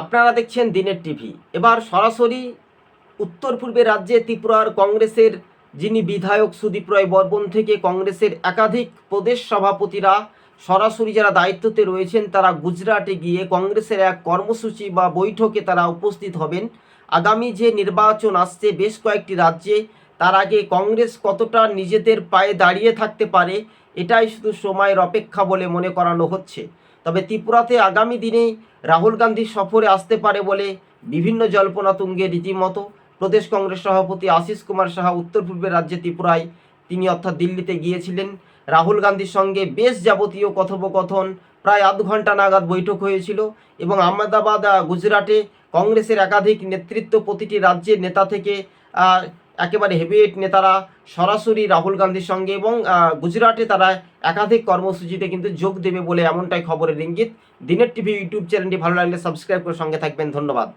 আপনারা দেখছেন দিনের টিভি। এবার সরাসরি উত্তর পূর্বে রাজ্যে ত্রিপুরার কংগ্রেসের যিনি বিধায়ক সুদীপ রায় বর্মন থেকে কংগ্রেসের একাধিক প্রদেশ সভাপতিরা সরাসরি যারা দায়িত্বতে রয়েছেন, তারা গুজরাটে গিয়ে কংগ্রেসের এক কর্মসূচি বা বৈঠকে তারা উপস্থিত হবেন। আগামী যে নির্বাচন আসছে, বেশ কয়েকটি রাজ্যে তার আগে কংগ্রেস কতটা নিজেদের পায়ে দাঁড়িয়ে থাকতে পারে, এটাই শুধু সময়ের অপেক্ষা বলে মনে করানো হচ্ছে। তবে ত্রিপুরাতে আগামী দিনে রাহুল গান্ধী সফরে আসতে পারে বলে বিভিন্ন জল্পনা তুঙ্গে রীতিমতো। প্রদেশ কংগ্রেস সভাপতি আশিস কুমার সাহা উত্তর পূর্বের রাজ্যে ত্রিপুরায়, তিনি অর্থাৎ দিল্লিতে গিয়েছিলেন। রাহুল গান্ধীর সঙ্গে বেশ যাবতীয় কথোপকথন, প্রায় আধ ঘণ্টা নাগাদ বৈঠক হয়েছিল এবং আহমেদাবাদ গুজরাটে কংগ্রেসের একাধিক নেতৃত্ব প্রতিটি রাজ্যের নেতা থেকে একেবারে হেভিয়েট নেতারা সরাসরি রাহুল গান্ধীর সঙ্গে এবং গুজরাটে তারা একাধিক কর্মসূচিতে কিন্তু যোগ দেবে বলে এমনটাই খবরের ইঙ্গিত। দিনের টিভি ইউটিউব চ্যানেলটি ভালো লাগলে সাবস্ক্রাইব করে সঙ্গে থাকবেন। ধন্যবাদ।